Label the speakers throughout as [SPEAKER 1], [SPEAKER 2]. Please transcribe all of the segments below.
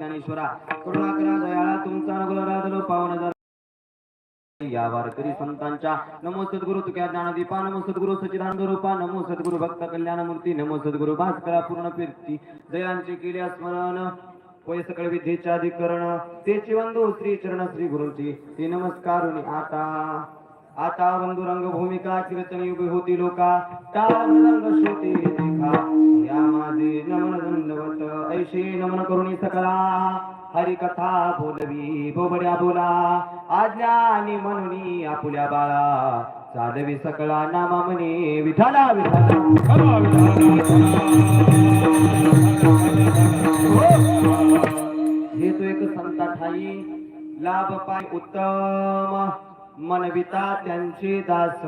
[SPEAKER 1] ज्ञानेश्वरा करुणाकरा दयाळा तुमचा अनुग्रह राधलो पावन हजार. या वारकरी संतांच्या नमो सद्गुरु तुक्या ज्ञानदीपा नमो सद्गुरु सचिदानंद रूपा नमो सद्गुरु भक्त कल्याण मूर्ती नमो सद्गुरु भास्करा पूर्ण कीर्ती जयांचे केले स्मरण होय सकळ विद्येचे अधिकरण तेची वंदू श्री चरण श्री गुरुची ते नमस्कारुनी आता. आता बंधू रंग भूमिका कीर्तन उभे होती लोका टाळ रंग श्रोती देखा. या माझे नमन दंडवत. ऐशे नमन करून सकला. हरिकथा बोलवी बोबड्या बोला. आज्ञा आणि म्हणून आपुल्या बाळा. चालवी सकळा नामा म्हणे विठाला विठाला हे तो एक संता ठाई. लाभ पाय उत्तम. मनविता त्यांचे दास.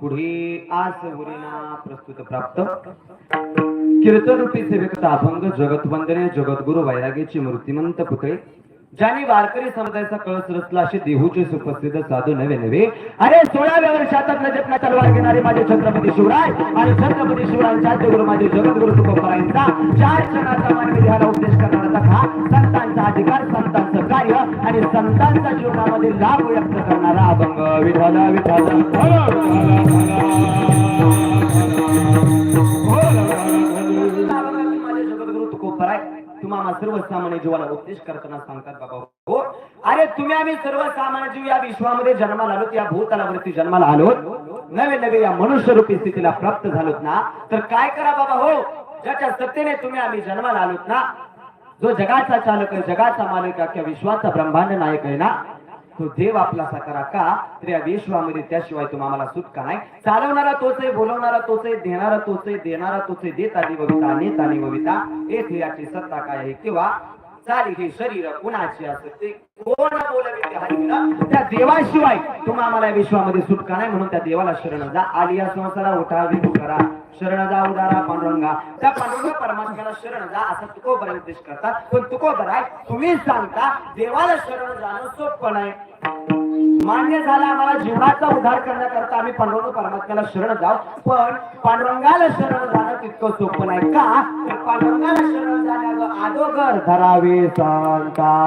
[SPEAKER 1] पुढे आस उरिना प्रस्तुत प्राप्त. कीर्तन रूपी सेवकता अभंग जगतवंदने जगद्गुरु वैरागीची मूर्तिमंत पुतळे ज्यांनी वारकरी समुदायाचा कळस रचला असे देहूचे सुप्रसिद्ध साधू नवे नवे. अरे सोळाव्या वर्षात जपना तलवार घेणारे माझे छत्रपती शिवराय आणि छत्रपती शिवरायांच्या गुरु माझे जगद्गुरु तुकोबरायांचा. चार क्षणाचा मानवी ध्याला उपदेश करणारा हा संतांचा अधिकार संतांचं कार्य आणि संतांच्या जीवनामध्ये लाभ व्यक्त करणारा अभंग. विठाला विठाला सर्वसामान्य जीवाला उपदेश करताना सांगतात बाबा हो अरे तुम्ही आम्ही सर्वसामान्य जीव या विश्वामध्ये जन्माला आलोत या भूतलावरती जन्माला आलोत. नवे नवे या मनुष्य रूपी स्थितीला प्राप्त झालोत ना. तर काय करा बाबा हो ज्याच्या सत्तेने तुम्ही आम्ही जन्माला आलोत ना जो जगाचा चालक आहे जगाचा मालक आहे किंवा विश्वाचा ब्रह्मांड नायक आहे ना तो देव आपला साकारा का? तर या विश्वामध्ये त्याशिवाय तुम्हाला सुटका नाही? चालवणारा तोच आहे बोलवणारा तोच आहे देणारा तोच आहे देणारा तोच आहे देत आणि बविता नेत बविता येथे याची सत्ता काय आहे? किंवा चाली हे शरीर कुणाची ते कोण बोलविते हरीला त्या देवाशिवाय तुम्हा आम्हाला विश्वामध्ये सुटका नाही म्हणून त्या देवाला शरण जा आली. या संसारा उठा विभू करा. शरण जा उदारा पांडुरंगा. त्या पांडुरंगा परमात्म्याला शरण जा असं तुको बरा उपदेश करतात. पण तुको बराय तुम्ही सांगता देवाला शरण जाणं सोपं नाही. मान्य झाला आम्हाला जीवनाचा उद्धार करण्याकरता आम्ही पांडुरंग परमात्म्याला शरण जाऊ. पण पांडुरंगाला शरण जाणं तितकं सोपं नाही का? पांडुरंगाला शरण जाण्यावर आदोगर धरावे सांगता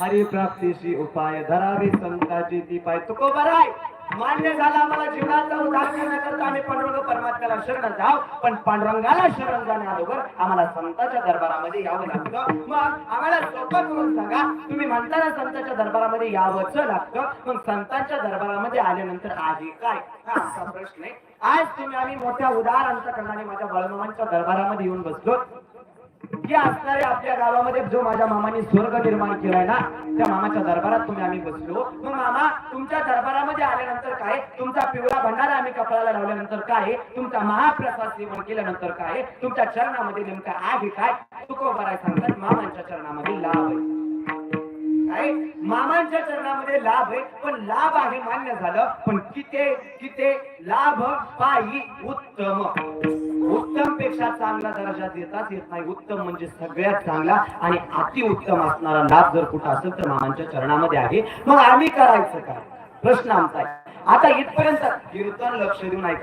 [SPEAKER 1] हरिप्राप्तीशी उपाय धरावे संताची ती पाय. तुको बराय. मान्य झाला आम्हाला जीवनाचा उद्धार करण्याकरता आम्ही पांडुरंग परमात्म्याला शरण जाव पण पांडुरंगाला शरण जाण्याबरोबर आम्हाला संतांच्या दरबारामध्ये यावं लागतं. मग आम्हाला सोपं करून सांगा तुम्ही म्हणताना संतांच्या दरबारामध्ये यावंच लागतं. मग संतांच्या दरबारामध्ये आल्यानंतर आहे काय? हा प्रश्न आहे. आज तुम्ही आम्ही मोठ्या उदार अंतकरणाने माझ्या बाळमामांच्या दरबारामध्ये येऊन बसलो. की असणारे आपल्या गावामध्ये जो माझ्या मामाने स्वर्ग निर्माण केलाय ना त्या मामाच्या दरबारात तुम्ही आम्ही बसलो. मग मामा तुमच्या दरबारामध्ये आल्यानंतर काय? तुमचा पिवळा भंडारा आम्ही कपाळाला लावल्यानंतर काय? तुमचा महाप्रसाद सेवन केल्यानंतर काय? तुमच्या चरणामध्ये नेमका आहे काय? तुकोबाराय सांगतात मामांच्या चरणामध्ये लाभ आहे. काय मामांच्या चरणामध्ये लाभ आहे पण लाभ आहे मान्य झालं पण किती किती लाभ? पायी उत्तम. उत्तमपेक्षा चांगला दर्जा देताच येत नाही. उत्तम म्हणजे सगळ्यात चांगला आणि अतिउत्तम असणारा लाभ जर कुठं असेल तर मामांच्या चरणामध्ये आहे. मग आम्ही करायचं काय? प्रश्न आमचा आहे. आता इथपर्यंत कीर्तन लक्ष देऊन ऐका.